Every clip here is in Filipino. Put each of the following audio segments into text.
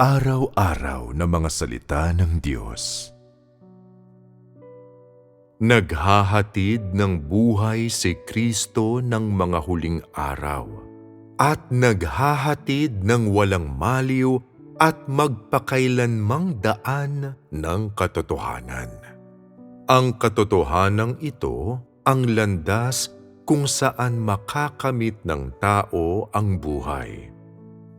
Pang-araw-araw na mga salita ng Diyos. Naghahatid ng buhay si Kristo ng mga huling araw at naghahatid ng walang maliw at magpakailanmang daan ng katotohanan. Ang katotohanan ito ang landas kung saan makakamit ng tao ang buhay.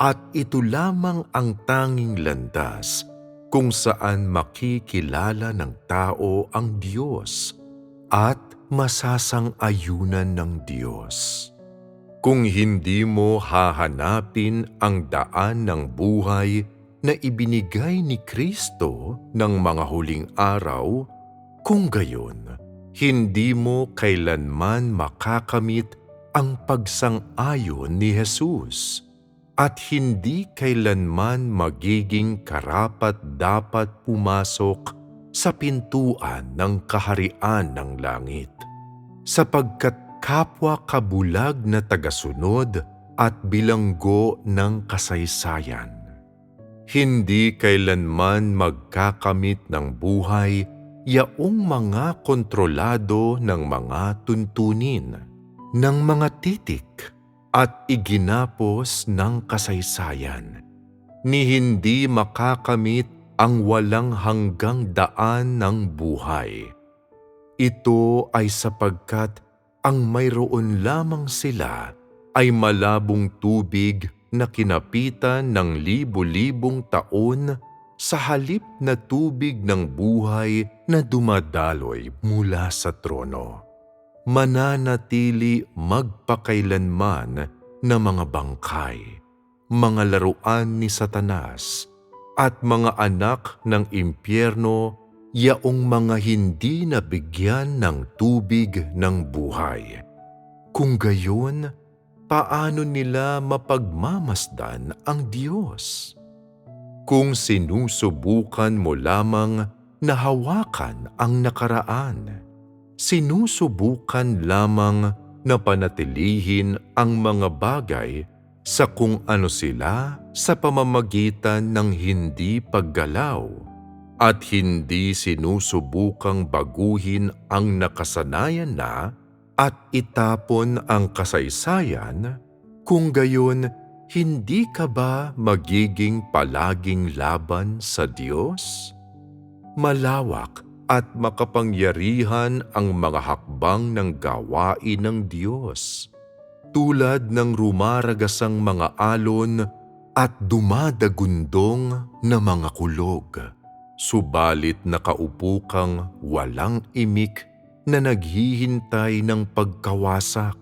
At ito lamang ang tanging landas kung saan makikilala ng tao ang Diyos at masasang-ayunan ng Diyos. Kung hindi mo hahanapin ang daan ng buhay na ibinigay ni Kristo ng mga huling araw, kung gayon, hindi mo kailanman makakamit ang pagsang-ayon ni Jesus at hindi kailanman magiging karapat dapat pumasok sa pintuan ng kaharian ng langit sapagkat kapwa kabulag na tagasunod at bilanggo ng kasaysayan. Hindi kailanman magkakamit ng buhay yaong mga kontrolado ng mga tuntunin, ng mga titik at iginapos ng kasaysayan, ni hindi makakamit ang walang hanggang daan ng buhay. Ito ay sapagkat ang mayroon lamang sila ay malabong tubig na kinapitan ng libo-libong taon sa halip na tubig ng buhay na dumadaloy mula sa trono mananatili magpakailanman na mga bangkay, mga laruan ni Satanas, at mga anak ng impyerno yaong mga hindi nabigyan ng tubig ng buhay. Kung gayon, paano nila mapagmamasdan ang Diyos? Kung sinusubukan mo lamang na hawakan ang nakaraan, sinusubukan lamang na panatilihin ang mga bagay sa kung ano sila sa pamamagitan ng hindi paggalaw at hindi sinusubukang baguhin ang nakasanayan na at itapon ang kasaysayan, kung gayon hindi ka ba magiging palaging laban sa Diyos? Malawak at makapangyarihan ang mga hakbang ng gawain ng Diyos, tulad ng rumaragasang mga alon at dumadagundong na mga kulog, subalit nakaupo kang walang imik na naghihintay ng pagkawasak,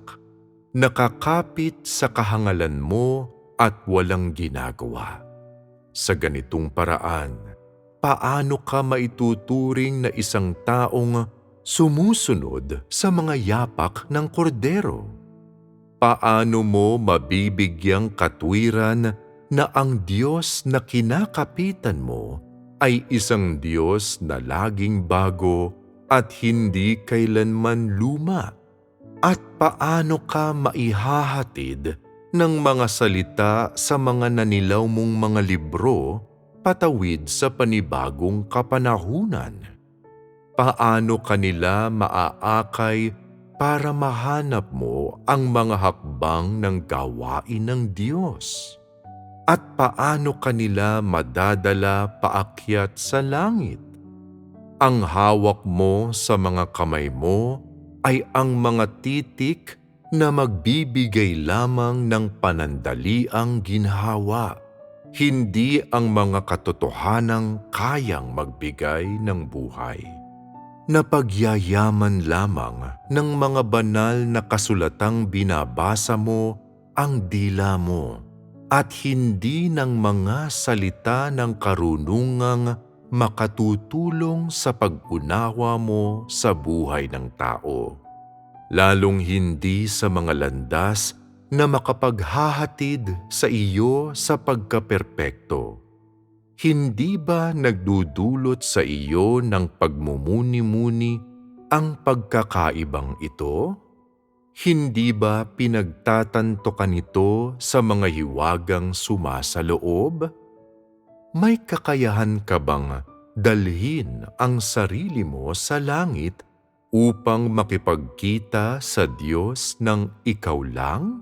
nakakapit sa kahangalan mo at walang ginagawa. Sa ganitong paraan, paano ka maituturing na isang taong sumusunod sa mga yapak ng kordero? Paano mo mabibigyang katwiran na ang Diyos na kinakapitan mo ay isang Diyos na laging bago at hindi kailanman luma? At paano ka maihahatid ng mga salita sa mga nanilaw mong mga libro patawid sa panibagong kapanahunan? Paano kanila maaakay para mahanap mo ang mga hakbang ng gawain ng Diyos? At paano kanila madadala paakyat sa langit? Ang hawak mo sa mga kamay mo ay ang mga titik na magbibigay lamang ng panandaliang ginhawa hindi ang mga katotohanang kayang magbigay ng buhay. Napagyayaman lamang ng mga banal na kasulatang binabasa mo ang dila mo at hindi ng mga salita ng karunungang makatutulong sa pag-unawa mo sa buhay ng tao. Lalong hindi sa mga landas na makapaghahatid sa iyo sa pagkaperpekto. Hindi ba nagdudulot sa iyo ng pagmumuni-muni ang pagkakaibang ito? Hindi ba pinagtatanto ka nito sa mga hiwagang sumasaloob? may kakayahan ka bang dalhin ang sarili mo sa langit upang makipagkita sa Diyos ng ikaw lang?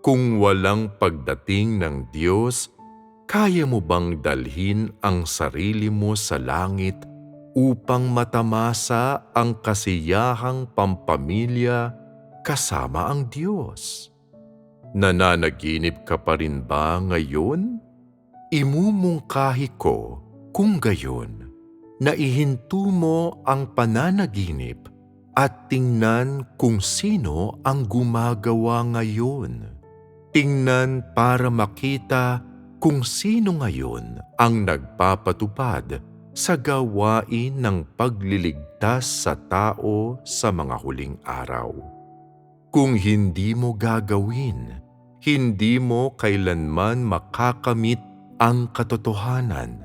Kung walang pagdating ng Diyos, kaya mo bang dalhin ang sarili mo sa langit upang matamasa ang kasiyahang pampamilya kasama ang Diyos? Nananaginip ka pa rin ba ngayon? Imumungkahi ko kung gayon, naihinto mo ang pananaginip at tingnan kung sino ang gumagawa ngayon. Tingnan para makita kung sino ngayon ang nagpapatupad sa gawain ng pagliligtas sa tao sa mga huling araw. Kung hindi mo gagawin, hindi mo kailanman makakamit ang katotohanan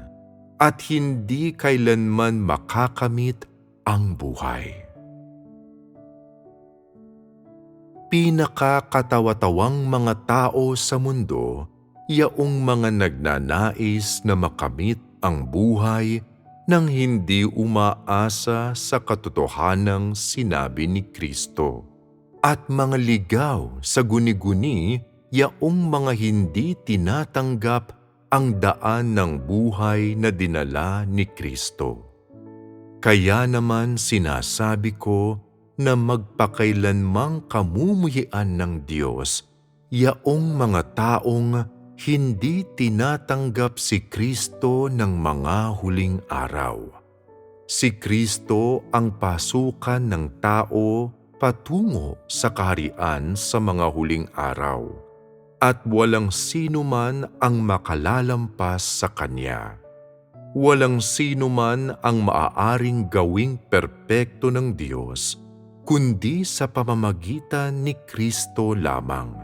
at hindi kailanman makakamit ang buhay. Pinakakatawa-tawang mga tao sa mundo, yaong mga nagnanais na makamit ang buhay nang hindi umaasa sa katotohanang sinabi ni Kristo. At mga ligaw sa guni-guni, yaong mga hindi tinatanggap ang daan ng buhay na dinala ni Kristo. Kaya naman sinasabi ko na magpakailanmang kamumuhian ng Diyos yaong mga taong hindi tinatanggap si Kristo ng mga huling araw. Si Kristo ang pasukan ng tao patungo sa kaharian sa mga huling araw at walang sino man ang makalalampas sa Kanya. Walang sino man ang maaaring gawing perpekto ng Diyos kundi sa pamamagitan ni Kristo lamang.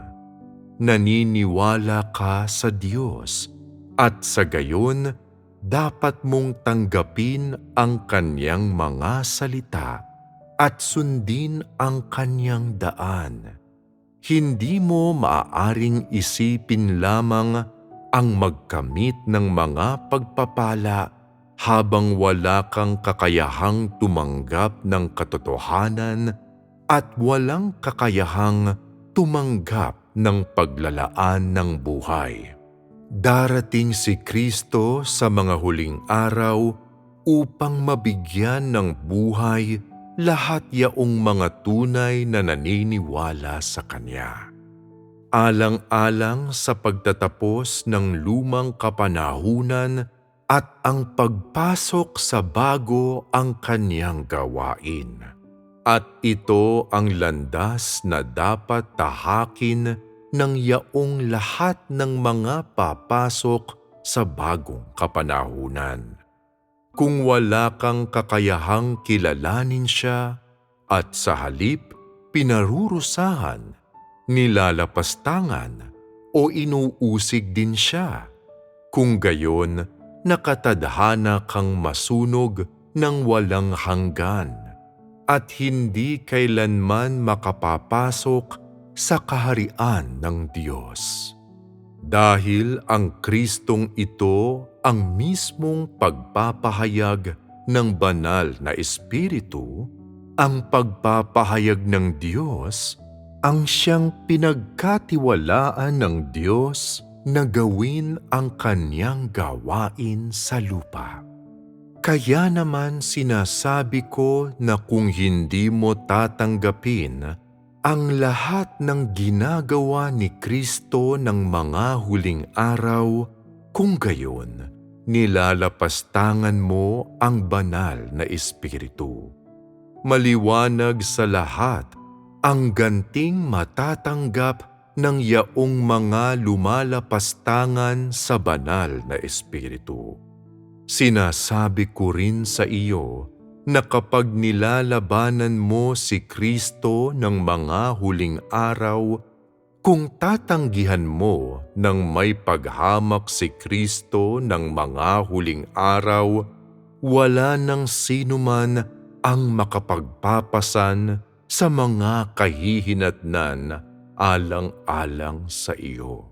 Naniniwala ka sa Diyos at sa gayon dapat mong tanggapin ang Kanyang mga salita at sundin ang Kanyang daan. Hindi mo maaaring isipin lamang ang magkamit ng mga pagpapala habang wala kang kakayahang tumanggap ng katotohanan at walang kakayahang tumanggap ng paglalaan ng buhay. Darating si Kristo sa mga huling araw upang mabigyan ng buhay lahat yaong mga tunay na naniniwala sa Kanya. Alang-alang sa pagtatapos ng lumang kapanahunan at ang pagpasok sa bago ang kanyang gawain. At ito ang landas na dapat tahakin ng yaong lahat ng mga papasok sa bagong kapanahunan. Kung wala kang kakayahang kilalanin siya at sa halip pinarurusahan, nilalapastangan o inuusig din siya, kung gayon nakatadhana kang masunog ng walang hanggan at hindi kailanman makapapasok sa kaharian ng Diyos. Dahil ang Kristong ito ang mismong pagpapahayag ng banal na Espiritu, ang pagpapahayag ng Diyos, ang siyang pinagkatiwalaan ng Diyos na gawin ang kanyang gawain sa lupa. Kaya naman sinasabi ko na kung hindi mo tatanggapin ang lahat ng ginagawa ni Kristo ng mga huling araw, kung gayon, nilalapastangan mo ang banal na Espiritu. Maliwanag sa lahat ang ganting matatanggap ng yaong mga lumalapastangan sa banal na Espiritu. Sinasabi ko rin sa iyo na kapag nilalabanan mo si Kristo ng mga huling araw, kung tatanggihan mo ng may paghamak si Kristo ng mga huling araw, wala nang sino man ang makapagpapasan sa mga kahihinatnan alang-alang sa iyo.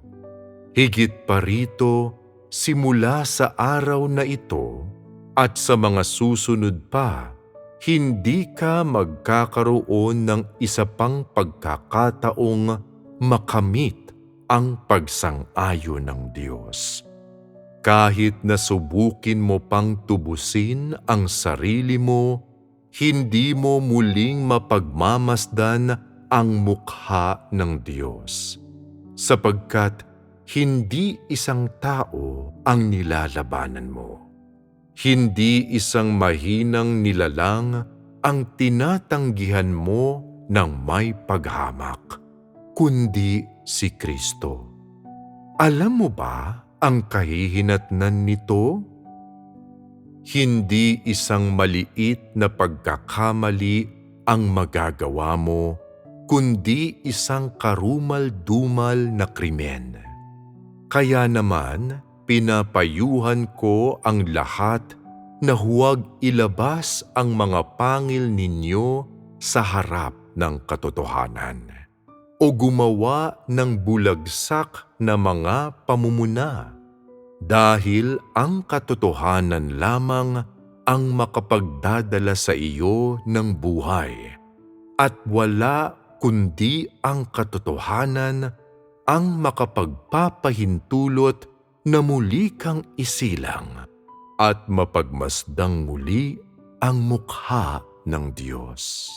Higit pa rito, simula sa araw na ito at sa mga susunod pa, hindi ka magkakaroon ng isa pang pagkakataong makamit ang pagsang-ayon ng Diyos. Kahit nasubukin mo pang tubusin ang sarili mo, hindi mo muling mapagmamasdan ang mukha ng Diyos. Sapagkat hindi isang tao ang nilalabanan mo. Hindi isang mahinang nilalang ang tinatanggihan mo ng may paghamak, kundi si Kristo. Alam mo ba ang kahihinatnan nito? Hindi isang maliit na pagkakamali ang magagawa mo, kundi isang karumal-dumal na krimen. Kaya naman, pinapayuhan ko ang lahat na huwag ilabas ang mga pangil ninyo sa harap ng katotohanan o gumawa ng bulagsak na mga pamumuna dahil ang katotohanan lamang ang makapagdadala sa iyo ng buhay at wala kundi ang katotohanan ang makapagpapahintulot na muli kang isilang at mapagmasdang muli ang mukha ng Diyos.